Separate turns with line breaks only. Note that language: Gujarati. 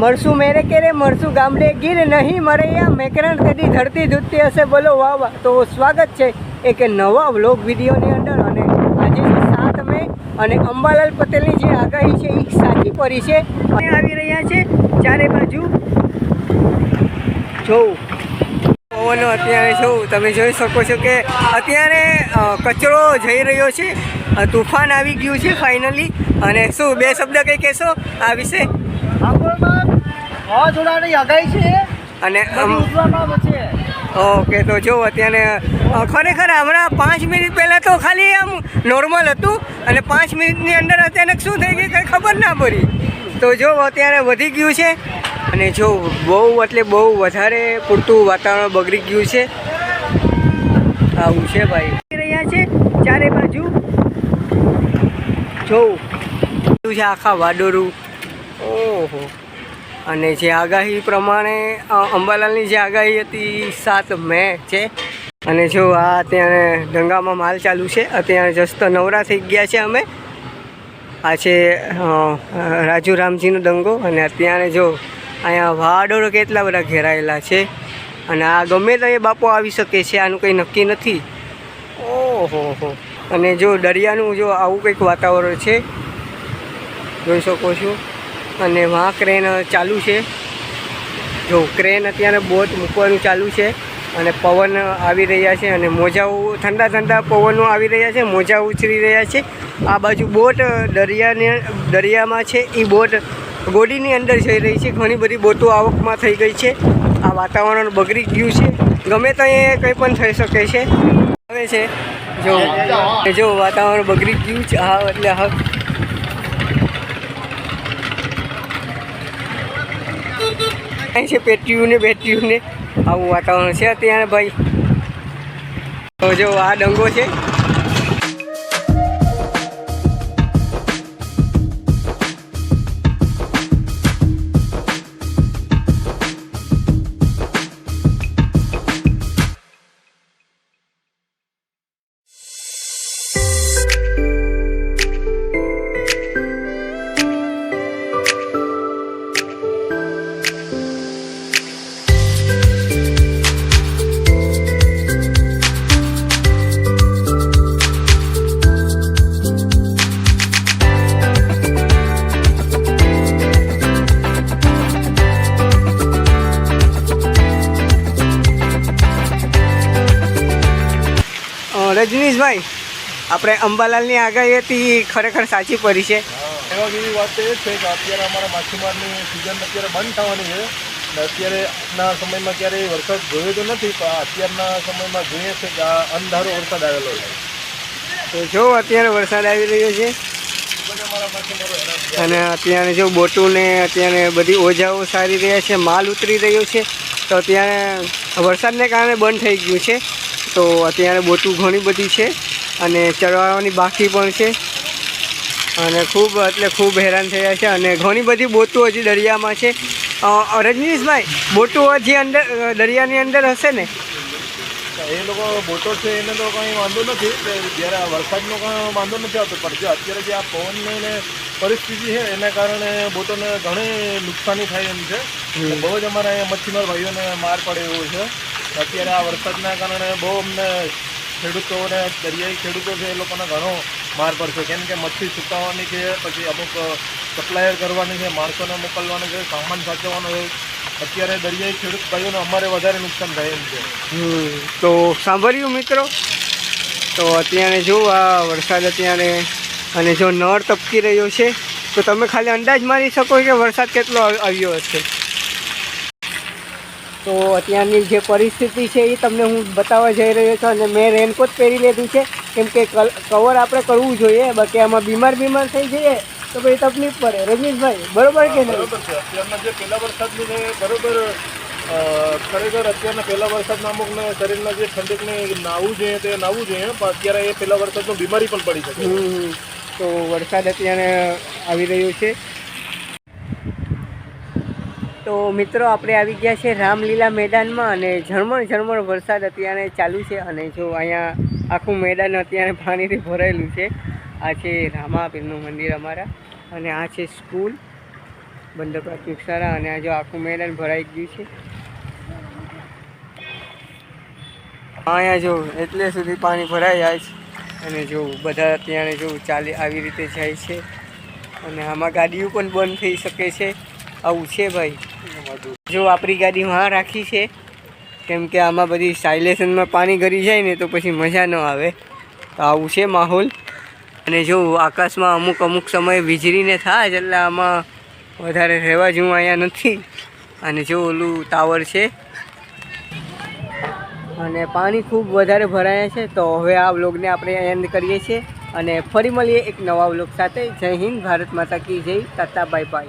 મળશું મેરે કેરે મરસું ગામડે ગીર નહીં મરે યા. મેકરણ તેની ધરતી ધૂતતી હશે બોલો વાહ વાહ. તો સ્વાગત છે એક નવા વ્લોગ વિડીયોની અંદર. અને આજે સાત મે અને અંબાલાલ પટેલની જે આગાહી છે એ સાચી પડી છે. અને આવી રહ્યા છે ચારે બાજુ. જોઉં. પવનો અત્યારે જોઉં. તમે જોઈ શકો છો કે અત્યારે કચરો જઈ રહ્યો છે. તુફાન આવી ગયું છે ફાઇનલી અને શું, બે શબ્દ કંઈ કહેશો? આ વિશે?
વાવાઝોડાની આગાહી છે?
અને ઓકે તો જો અત્યારે ખરેખર હમણાં પાંચ મિનિટ પહેલાં તો ખાલી આમ નોર્મલ હતું અને પાંચ મિનિટની અંદર અચાનક શું થઈ ગયું કંઈ ખબર ના પડી. તો જો અત્યારે વધી ગયું છે અને જો બહુ એટલે બહુ વધારે પૂરતું વાતાવરણ બગડી ગયું છે. આવું છે ભાઈ. રહ્યા છે ચારે બાજુ. જોઉં છે આખા વાડોરું ઓહો. અને જે આગાહી પ્રમાણે અંબાલાલની જે આગાહી હતી સાત મે છે, અને જો આ અત્યારે ડંગામાં માલ ચાલુ છે, અત્યારે જસ્ત નવરા થઈ ગયા છે અમે. આ છે રાજુ રામજીનો દંગો, અને અત્યારે જો અહીંયા વાડોળો કેટલા બધા ઘેરાયેલા છે, અને આ ગમે ત્યાં બાપો આવી શકે છે, આનું કંઈ નક્કી નથી. ઓહો હો. અને જો દરિયાનું જો આવું કંઈક વાતાવરણ છે, જોઈ શકો છો. અને વાં ક્રેન ચાલુ છે. જો ક્રેન અત્યારે બોટ મૂકવાનું ચાલુ છે અને પવન આવી રહ્યા છે અને મોજાઓ ઠંડા ઠંડા પવનો આવી રહ્યા છે, મોજા ઉછરી રહ્યા છે. આ બાજુ બોટ દરિયાને, દરિયામાં છે એ બોટ ગોડીની અંદર જઈ રહી છે. ઘણી બધી બોટો આવકમાં થઈ ગઈ છે. આ વાતાવરણ બગડી ગયું છે. ગમે તો એ કંઈ પણ થઈ શકે છે. હવે છે. જો જો વાતાવરણ બગડી ગયું છે. હા, એટલે અહીં છે પેટ્યું ને બેટીયું ને આવું વાતાવરણ છે અત્યારે ભાઈ. જો આ ડંગો છે. રજનીશભાઈ આપણે અંબાલાલની આગાહી હતી ખરેખર સાચી પડી છે.
એવા જેવી વાત એ છે કે અત્યારે અમારા માછીમારની સિઝન અત્યારે બંધ થવાની છે. અને અત્યારે ના સમયમાં ક્યારેય વરસાદ જોયો તો નથી પણ અત્યારના સમયમાં જોઈએ છે કે આ અંધારો વરસાદ આવેલો છે.
તો જો અત્યારે વરસાદ આવી રહ્યો છે. અને અત્યારે જો બોટુને અત્યારે બધી ઓજાઓ સારી રહ્યા છે માલ ઉતરી રહ્યો છે. તો અત્યારે વરસાદને કારણે બંધ થઈ ગયું છે. તો અત્યારે બોટું ઘણી બધી છે અને ચડવાની બાકી પણ છે. અને ખૂબ એટલે ખૂબ હેરાન થયા છે અને ઘણી બધી બોટું હજી દરિયામાં છે. રજનીશભાઈ બોટું હજી અંદર દરિયાની અંદર હશે ને?
એ લોકો બોટો છે એને તો કંઈ વાંધો નથી જ્યારે વરસાદનો કંઈ વાંધો નથી આવતો પણ જે અત્યારે જે આ પવનની પરિસ્થિતિ છે એના કારણે બોટોને ઘણી નુકસાની થાય એમ છે. બહુ જ અમારા અહીંયા મચ્છીમાર ભાઈઓને માર પડે એવું છે. અત્યારે આ વરસાદના કારણે બહુ અમને ખેડૂતોને દરિયાઈ ખેડૂતો છે એ લોકોને ઘણો માર પડશે. કેમ કે મચ્છી સુકાવવાની છે પછી અમુક સપ્લાયર કરવાની છે, માણસોને મોકલવાનું છે, સામાન સાચવવાનો છે. અત્યારે દરિયાઈ ખેડૂત ભાઈઓને અમારે વધારે નુકસાન થાય એમ છે.
તો સાંભળ્યું મિત્રો? તો અત્યારે જો આ વરસાદ અત્યારે અને જો નળ ટપકી રહ્યો છે, તો તમે ખાલી અંદાજ મારી શકો કે વરસાદ કેટલો આવ- આવ્યો હશે? તો અત્યારની જે પરિસ્થિતિ છે એ તમને હું બતાવવા જઈ રહ્યો છું અને મેં રેનકોટ પહેરી લીધું છે. કેમ કે કલ- કવર આપણે કરવું જોઈએ બાકી આમાં બીમાર બીમાર થઈ જઈએ તો પછી તકલીફ પડે. રજનીશભાઈ બરોબર કે નહીં?
બરોબર છે. અત્યારના જે પહેલા વરસાદનું છે બરોબર ખરેખર અત્યારના પહેલા વરસાદના અમુકને શરીરના જે ઠંડકને નાવું જોઈએ તે નાવું જોઈએ પણ અત્યારે એ પહેલા વરસાદનું બીમારી પણ પડી શકે
તો વરસાદ અત્યારે આવી રહ્યો છે. તો મિત્રો, આપણે આવી ગયા છે રામલીલા મેદાનમાં અને ઝરમર ઝરમર વરસાદ અત્યારે ચાલુ છે અને જો અહીંયા આખું મેદાન અત્યારે પાણીથી ભરાયેલું છે. આ છે રામાપીરનું મંદિર અમારા અને આ છે સ્કૂલ બંધ પ્રાથમિક શાળા અને આ જો આખું મેદાન ભરાઈ ગયું છે. અહીંયા જો એટલે સુધી પાણી ભરાઈ જાય છે અને જો બધા અત્યારે જો ચાલી આવી રીતે જાય છે અને આમાં ગાડીઓ પણ બંધ થઈ શકે છે. આવું છે ભાઈ. જો આપણી ગાડી માં રાખી છે, કેમ કે આમાં બધી સાયલેશનમાં પાણી ગરી જાય ને તો પછી મજા ન આવે. તો આવું છે માહોલ. અને જો આકાશમાં અમુક અમુક સમયે વીજળીને થાય એટલે આમાં વધારે રહેવા જેવું અહીંયા નથી. અને જો ઓલું ટાવર છે, અને પાણી ખૂબ વધારે ભરાયા છે, તો હવે આ વ્લોગને આપણે એન્ડ કરીએ છીએ. અને ફરી મળીએ એક નવા વ્લોગ સાથે. જય હિન્દ, ભારત માતા કી જય તાતા બાય બાય